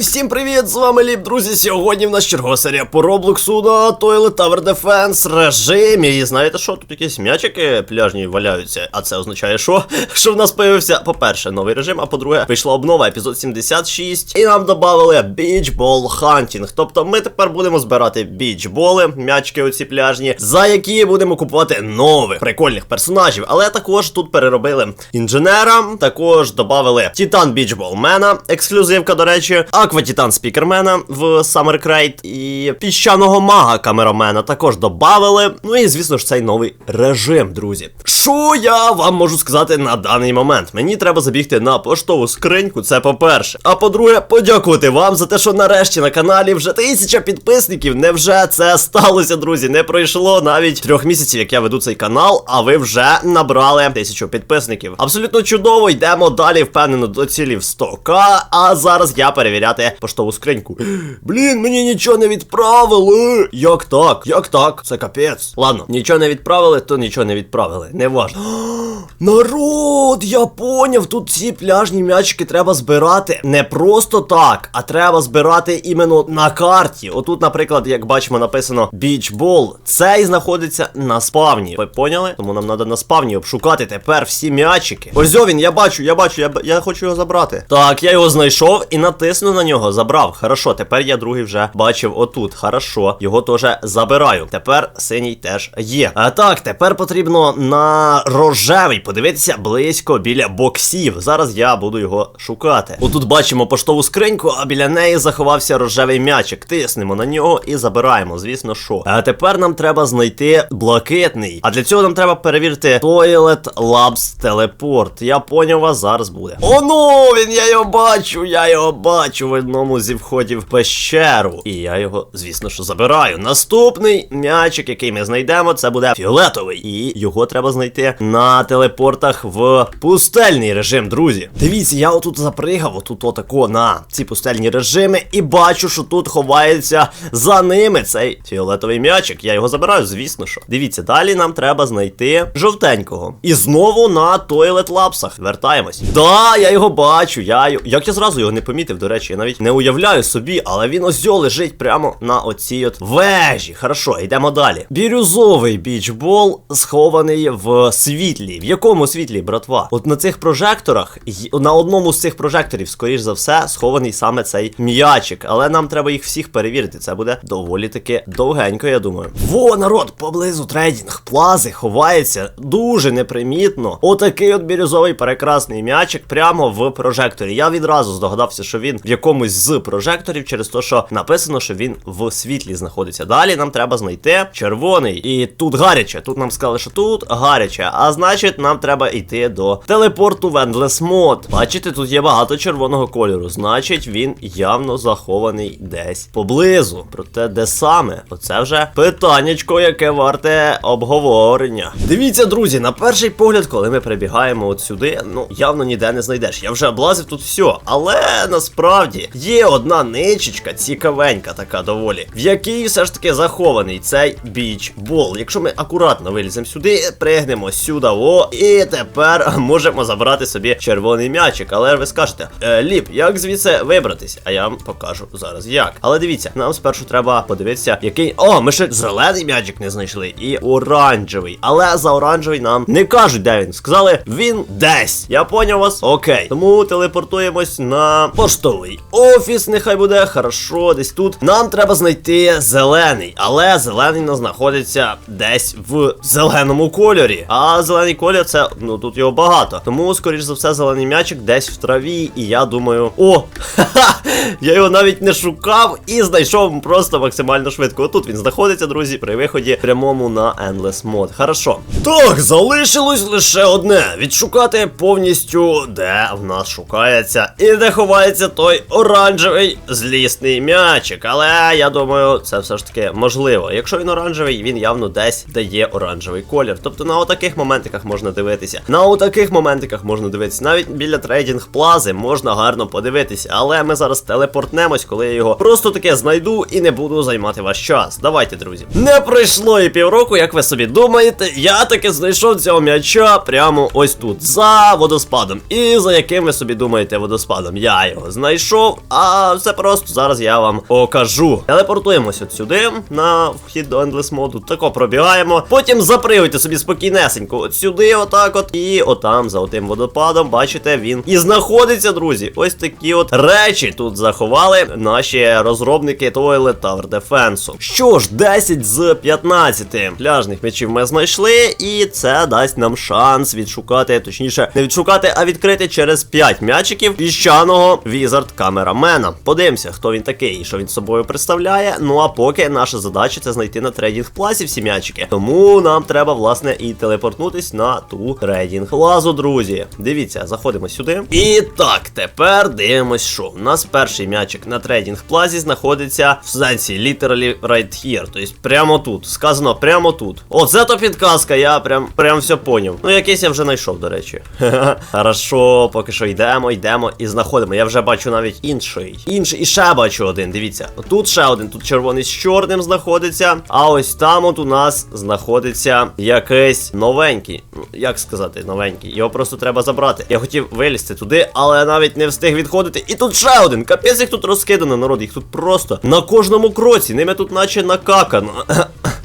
Всім привіт! З вами Ліп, друзі. Сьогодні в нас чергова серія по Роблоксу на Toilet Tower Defense режимі. І знаєте що? Тут якісь м'ячики пляжні валяються. А це означає, що? Що в нас появився, по-перше, новий режим, а по-друге, вийшла обнова, епізод 76. І нам додали Ball Hunting. Тобто ми тепер будемо збирати бічболи, м'ячики оці пляжні, за які будемо купувати нових прикольних персонажів. Але також тут переробили інженера, також додали Титан Бічболмена, ексклюзивка, до речі, Аква Титан Спікермена в Summer Crate і піщаного мага камерамена також додали. Ну і звісно ж цей новий режим, друзі. Що я вам можу сказати на даний момент? Мені треба забігти на поштову скриньку, це по-перше. А по-друге, подякувати вам за те, що нарешті на каналі вже тисяча підписників. Невже це сталося, друзі? Не пройшло навіть трьох місяців, як я веду цей канал, а ви вже набрали тисячу підписників. Абсолютно чудово, йдемо далі, впевнено, до цілі в 100к. А зараз я перевіряти поштову скриньку. Блін, мені нічого не відправили. Як так? Як так? Це капець. Ладно, нічого не відправили, то нічого не відправили. Не важно. Народ, я поняв, тут ці пляжні м'ячики треба збирати не просто так, а треба збирати іменно на карті. Отут, наприклад, як бачимо, написано бічбол. Цей знаходиться на спавні. Ви поняли? Тому нам треба на спавні обшукати тепер всі м'ячики. Ось він, я бачу, я бачу, я, я хочу його забрати. Так, я його знайшов і натисну на нього. Забрав. Хорошо, тепер я другий вже бачив отут. Хорошо, його теж забираю. Тепер синій теж є. А так, тепер потрібно на рожевий подивитися близько біля боксів. Зараз я буду його шукати. Отут бачимо поштову скриньку, а біля неї заховався рожевий м'ячик. Тиснемо на нього і забираємо. Звісно, що. А тепер нам треба знайти блакитний. А для цього нам треба перевірити Toilet Labs Teleport. Я поняв вас, зараз буде. О, ну він, я його бачу, я його бачу одному зі входів в пещеру. І я його, звісно, що забираю. Наступний м'ячик, який ми знайдемо, це буде фіолетовий. І його треба знайти на телепортах в пустельний режим, друзі. Дивіться, я отут запригав, отут отако на ці пустельні режими, і бачу, що тут ховається за ними цей фіолетовий м'ячик. Я його забираю, звісно що. Дивіться, далі нам треба знайти жовтенького. І знову на Toilet Labsах. Вертаємось. Да, я його бачу. Я. Як я зразу його не помітив, до речі, я навіть не уявляю собі, але він ось лежить прямо на оцій от вежі. Хорошо, йдемо далі. Бірюзовий бічбол схований в світлі. В якому світлі, братва? От на цих прожекторах, на одному з цих прожекторів, скоріш за все, схований саме цей м'ячик. Але нам треба їх всіх перевірити. Це буде доволі таки довгенько, я думаю. Во, народ, поблизу трейдинг плази ховається дуже непримітно. Отакий от бірюзовий прекрасний м'ячик прямо в прожекторі. Я відразу здогадався, що він в якомусь з прожекторів, через те, що написано, що він в світлі знаходиться. Далі нам треба знайти червоний. І тут гаряче. Тут нам сказали, що тут гаряче. А значить, нам треба йти до телепорту в Endless Mode. Бачите, тут є багато червоного кольору. Значить, він явно захований десь поблизу. Проте, де саме? Оце вже питаннячко, яке варте обговорення. Дивіться, друзі, на перший погляд, коли ми прибігаємо от сюди, ну явно ніде не знайдеш. Я вже облазив тут все. Але насправді є одна ничечка, цікавенька така доволі, в якій все ж таки захований цей бічбол. Якщо ми акуратно виліземо сюди, пригнемо сюди, о, і тепер можемо забрати собі червоний м'ячик. Але ви скажете, е, Ліп, як звідси вибратись? А я вам покажу зараз як. Але дивіться, нам спершу треба подивитися, який. О, ми ще зелений м'ячик не знайшли, і оранжевий. Але за оранжевий нам не кажуть, де він. Сказали, він десь. Я поняв вас? Окей. Тому телепортуємось на поштовий офіс. Нехай буде хорошо, десь тут. Нам треба знайти зелений, але зелений нас знаходиться десь в зеленому кольорі. А зелений колір це ну тут його багато. Тому, скоріш за все, зелений м'ячик десь в траві. І я думаю, о, ха-ха, я його навіть не шукав і знайшов просто максимально швидко. Отут він знаходиться, друзі, при виході прямому на Endless Mode. Хорошо. Так, залишилось лише одне: відшукати повністю, де в нас шукається і де ховається той оранжевий злісний м'ячик. Але я думаю, це все ж таки можливо. Якщо він оранжевий, він явно десь дає оранжевий колір. Тобто на отаких моментиках можна дивитися. На отаких моментиках можна дивитися. Навіть біля трейдинг плази можна гарно подивитися. Але ми зараз телепортнемось, коли я його просто таке знайду і не буду займати ваш час. Давайте, друзі. Не пройшло і півроку, як ви собі думаєте, я таки знайшов цього м'яча прямо ось тут, за водоспадом. І за яким ви собі думаєте водоспадом? Я його знайшов. А все просто зараз я вам покажу. Телепортуємось от сюди на вхід до Endless моду. Тако пробігаємо. Потім запригуйте собі спокійнесенько. От сюди, отак от. І отам за отим водопадом, бачите, він і знаходиться, друзі. Ось такі от речі тут заховали наші розробники Toilet Tower Defense. Що ж, 10 з 15 пляжних м'ячів ми знайшли, і це дасть нам шанс відшукати, точніше, не відшукати, а відкрити через 5 м'ячиків піщаного Wizard камерамена. Подивимося, хто він такий і що він собою представляє. Ну а поки наша задача це знайти на трейдінг плазі всі м'ячики. Тому нам треба, власне, і телепортнутись на ту трейдінг плазу, друзі. Дивіться, заходимо сюди. І так, тепер дивимось, що у нас перший м'ячик на трейдінг плазі знаходиться в сенсі literally right here. Тобто прямо тут. Сказано прямо тут. Оце то підказка, я прям прям все поняв. Ну, якийсь я вже знайшов, до речі. Хорошо, поки що йдемо, йдемо і знаходимо. Я вже бачу навіть інший. Інший, і ще бачу один. Дивіться. Тут ще один, тут червоний з чорним знаходиться. А ось там от у нас знаходиться якийсь новенький. Ну, Як сказати, новенький. Його просто треба забрати. Я хотів вилізти туди, але навіть не встиг відходити. І тут ще один. Капець, їх тут розкидано, народ. Їх тут просто на кожному кроці. Ними тут наче накакано.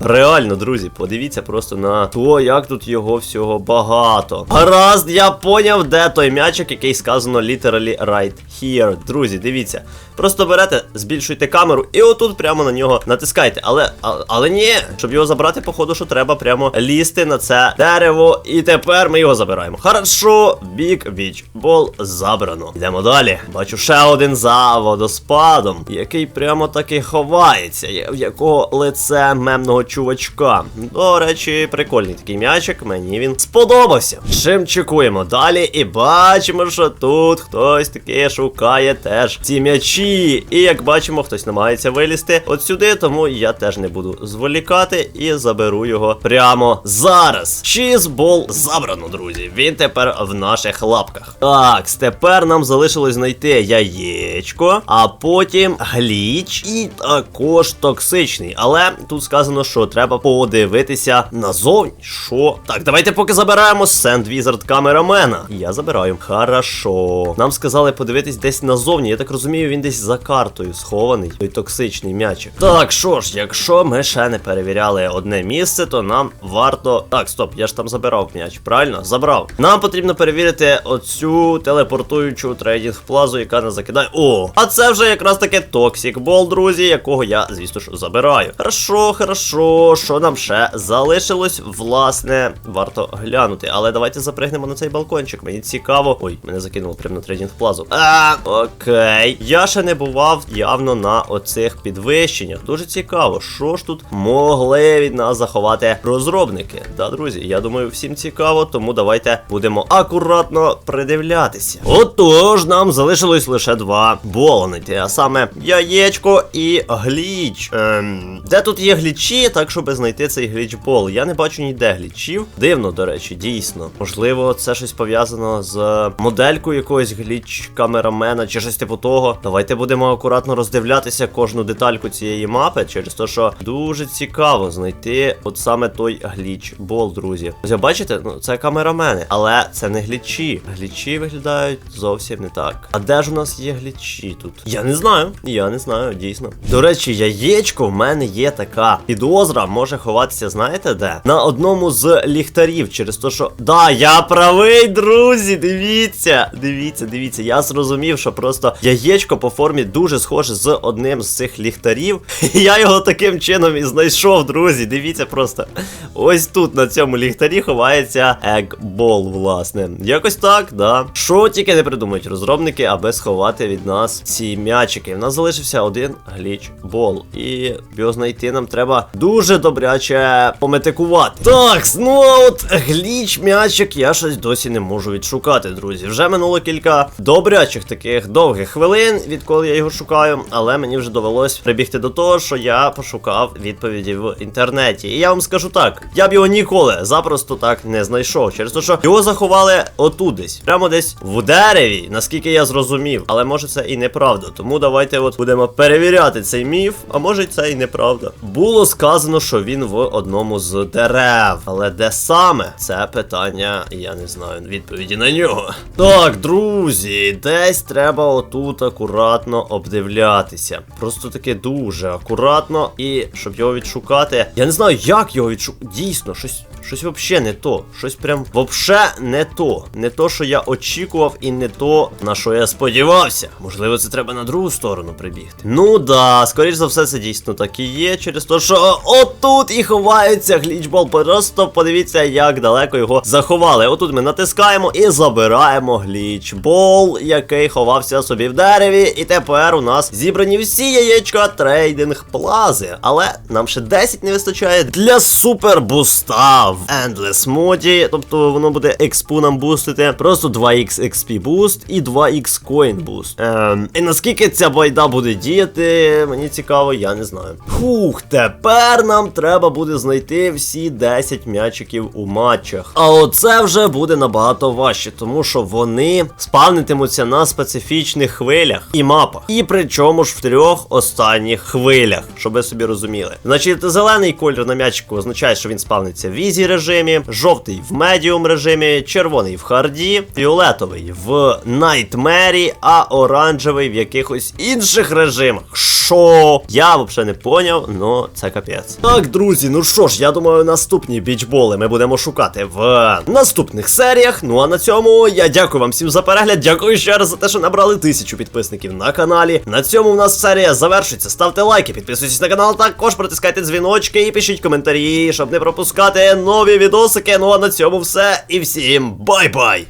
Реально, друзі, подивіться просто на то, як тут його всього багато. Гаразд, я поняв, де той м'ячик, який сказано literally right here. Друзі, дивіться. Просто берете, збільшуйте камеру і отут прямо на нього натискайте. Але, а, але ні, щоб його забрати, походу, що треба прямо лізти на це дерево. І тепер ми його забираємо. Хорошо, бік біч бол забрано. Йдемо далі. Бачу ще один за водоспадом, який прямо таки ховається, якого лице мемного чувачка. До речі, прикольний такий м'ячик, мені він сподобався. Чим чекуємо далі, і бачимо, що тут хтось таки шукає теж ці м'ячі. І як бачимо, хтось намагається вилізти от сюди, тому я теж не буду зволікати і заберу його прямо зараз. Чізбол забрано, друзі. Він тепер в наших лапках. Так, тепер нам залишилось знайти яєчко, а потім гліч і також токсичний. Але тут сказано, що треба подивитися назовні. Що? Так, давайте поки забираємо Сенд Візард камерамена. Я забираю. Хорошо. Нам сказали подивитись десь назовні. Я так розумію, він десь за картою схований. Той токсичний м'ячик. Так, що ж, якщо ми ще не перевіряли одне місце, то нам варто. Так, стоп, я ж там забирав м'яч, правильно? Забрав. Нам потрібно перевірити оцю телепортуючу трейдінг плазу, яка нас закидає. О! А це вже якраз таки Токсік Бол, друзі, якого я, звісно ж, забираю. Хорошо, хорошо. Що нам ще залишилось? Власне, варто глянути. Але давайте запригнемо на цей балкончик. Мені цікаво. Ой, мене закинуло прямо на трейдінг плазу. А, окей. Я ще не бував явно на оцих підвищеннях. Дуже цікаво, що ж тут могли від нас заховати розробники. Да, друзі, я думаю, всім цікаво, тому давайте будемо акуратно придивлятися. Отож, нам залишилось лише два болонити, а саме яєчко і гліч. Ем, де тут є глічі, так щоб знайти цей глічбол? Я не бачу ніде глічів. Дивно, до речі, дійсно. Можливо, це щось пов'язано з моделькою якогось гліч камерамена чи щось типу того. Давайте будемо акуратно роздивлятися кожну детальку цієї мапи, через те, що дуже цікаво знайти от саме той гліч-бол, друзі. Ось бачите, ну це камерамени, але це не глічі. Глічі виглядають зовсім не так. А де ж у нас є глічі тут? Я не знаю. Я не знаю, дійсно. До речі, яєчко в мене є така підозра, може ховатися, знаєте де? На одному з ліхтарів, через те, що. Да, я правий, друзі! Дивіться, дивіться, дивіться. Я зрозумів, що просто яєчко по формі дуже схоже з одним з цих ліхтарів. І я його таким чином і знайшов, друзі. Дивіться просто. Ось тут на цьому ліхтарі ховається Егбол, власне. Якось так, да. Що тільки не придумають розробники, аби сховати від нас ці м'ячики. У нас залишився один гліч бол. І його знайти нам треба дуже добряче пометикувати. Так, ну а от гліч м'ячик я щось досі не можу відшукати, друзі. Вже минуло кілька добрячих таких довгих хвилин, відколи я його шукаю, але мені вже довелось прибігти до того, що я пошукав відповіді в інтернеті. І я вам скажу так: я б його ніколи запросто так не знайшов. Через те, що його заховали отут десь, прямо десь в дереві, наскільки я зрозумів. Але може це і неправда. Тому давайте от будемо перевіряти цей міф, а може це і неправда. Було сказано. Сказано, що він в одному з дерев. Але де саме? Це питання, я не знаю відповіді на нього. Так, друзі, десь треба отут акуратно обдивлятися. Просто таки дуже акуратно. І щоб його відшукати. Я не знаю, як його відшукати. Дійсно, щось. Щось вообще не то. Щось прям вообще не то. Не то, що я очікував, і не то, на що я сподівався. Можливо, це треба на другу сторону прибігти. Ну да, скоріш за все, це дійсно так і є, через те, що отут і ховається глічбол. Просто подивіться, як далеко його заховали. Отут ми натискаємо і забираємо глічбол, який ховався собі в дереві. І тепер у нас зібрані всі яєчка трейдинг плази. Але нам ще 10 не вистачає для супербуста в Endless моді. Тобто воно буде експу нам бустити. Просто 2х XP буст і 2х coin буст. Ем, і наскільки ця байда буде діяти, мені цікаво, я не знаю. Фух, тепер нам треба буде знайти всі 10 м'ячиків у матчах. А оце вже буде набагато важче, тому що вони спавнитимуться на специфічних хвилях і мапах. І причому ж в трьох останніх хвилях, щоб ви собі розуміли. Значить, зелений кольор на м'ячику означає, що він спавниться в ізі режимі, жовтий в медіум режимі, червоний в харді, фіолетовий в найтмері, а оранжевий в якихось інших режимах. Що? Я взагалі не поняв, ну це капець. Так, друзі, ну що ж, я думаю, наступні бічболи ми будемо шукати в наступних серіях. Ну а на цьому я дякую вам всім за перегляд. Дякую ще раз за те, що набрали тисячу підписників на каналі. На цьому у нас серія завершується. Ставте лайки, підписуйтесь на канал, також протискайте дзвіночки і пишіть коментарі, щоб не пропускати нові відосики. Ну а на цьому все. І всім бай-бай!